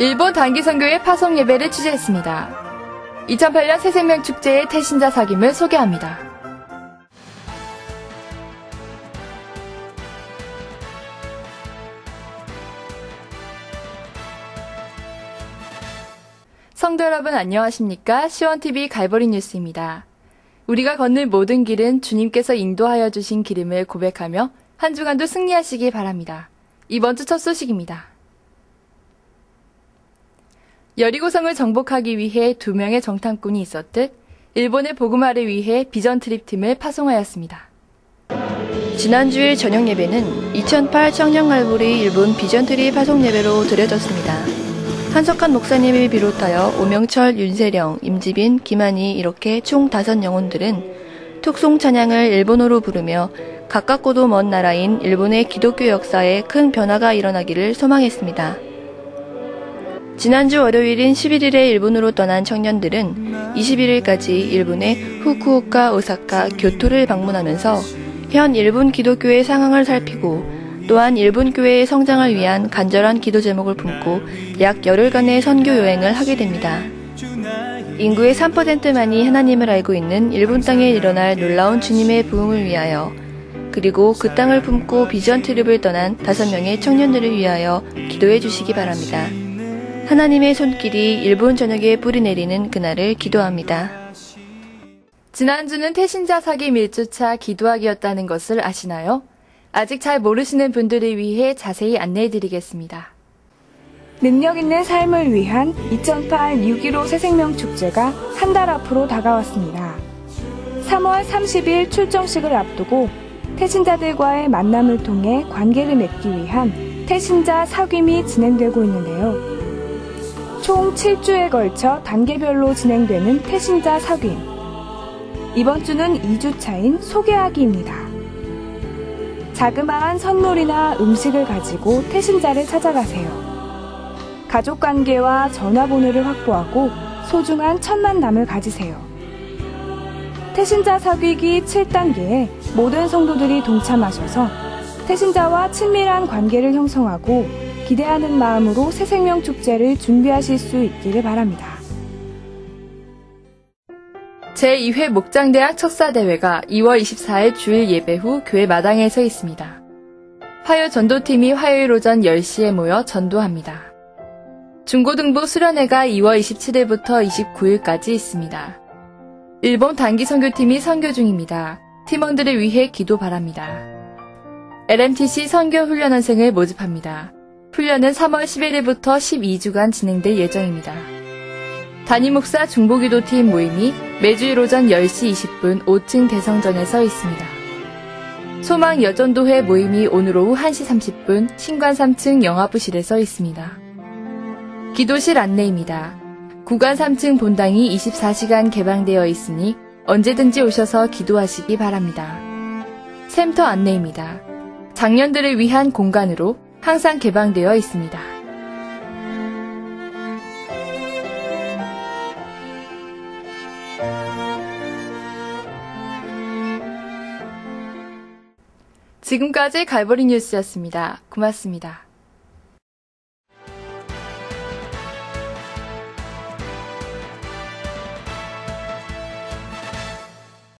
일본 단기 선교회 파송 예배를 취재했습니다. 2008년 새생명 축제의 태신자 사김을 소개합니다. 성도 여러분 안녕하십니까? 시원TV 갈보리 뉴스입니다. 우리가 걷는 모든 길은 주님께서 인도하여 주신 기름을 고백하며 한 주간도 승리하시기 바랍니다. 이번 주 첫 소식입니다. 여리고성을 정복하기 위해 두 명의 정탐꾼이 있었듯 일본의 복음화를 위해 비전 트립 팀을 파송하였습니다. 지난주일 저녁 예배는 2008 청년갈보리 일본 비전 트립 파송 예배로 드려졌습니다. 한석한 목사님을 비롯하여 오명철, 윤세령, 임지빈, 김한희 이렇게 총 다섯 영혼들은 툭송 찬양을 일본어로 부르며 가깝고도 먼 나라인 일본의 기독교 역사에 큰 변화가 일어나기를 소망했습니다. 지난주 월요일인 11일에 일본으로 떠난 청년들은 21일까지 일본의 후쿠오카, 오사카, 교토를 방문하면서 현 일본 기독교의 상황을 살피고 또한 일본 교회의 성장을 위한 간절한 기도 제목을 품고 약 열흘간의 선교 여행을 하게 됩니다. 인구의 3%만이 하나님을 알고 있는 일본 땅에 일어날 놀라운 주님의 부흥을 위하여 그리고 그 땅을 품고 비전 트립을 떠난 다섯 명의 청년들을 위하여 기도해 주시기 바랍니다. 하나님의 손길이 일본 전역에 뿌리내리는 그날을 기도합니다. 지난주는 태신자 사기 1주차 기도하기였다는 것을 아시나요? 아직 잘 모르시는 분들을 위해 자세히 안내해 드리겠습니다. 능력 있는 삶을 위한 2008 6.15 새생명 축제가 한 달 앞으로 다가왔습니다. 3월 30일 출정식을 앞두고 태신자들과의 만남을 통해 관계를 맺기 위한 태신자 사귐이 진행되고 있는데요. 총 7주에 걸쳐 단계별로 진행되는 태신자 사귐. 이번 주는 2주 차인 소개하기입니다. 자그마한 선물이나 음식을 가지고 태신자를 찾아가세요. 가족 관계와 전화번호를 확보하고 소중한 첫 만남을 가지세요. 태신자 사귀기 7단계에 모든 성도들이 동참하셔서 태신자와 친밀한 관계를 형성하고 기대하는 마음으로 새생명 축제를 준비하실 수 있기를 바랍니다. 제2회 목장대학 척사대회가 2월 24일 주일 예배 후 교회 마당에 서 있습니다. 화요 전도팀이 화요일 오전 10시에 모여 전도합니다. 중고등부 수련회가 2월 27일부터 29일까지 있습니다. 일본 단기 선교팀이 선교 중입니다. 팀원들을 위해 기도 바랍니다. LMTC 선교 훈련원생을 모집합니다. 훈련은 3월 11일부터 12주간 진행될 예정입니다. 담임 목사 중보기도팀 모임이 매주일 오전 10시 20분 5층 대성전에서 있습니다. 소망 여전도회 모임이 오늘 오후 1시 30분 신관 3층 영화부실에서 있습니다. 기도실 안내입니다. 구간 3층 본당이 24시간 개방되어 있으니 언제든지 오셔서 기도하시기 바랍니다. 샘터 안내입니다. 장년들을 위한 공간으로 항상 개방되어 있습니다. 지금까지 갈보리 뉴스였습니다. 고맙습니다.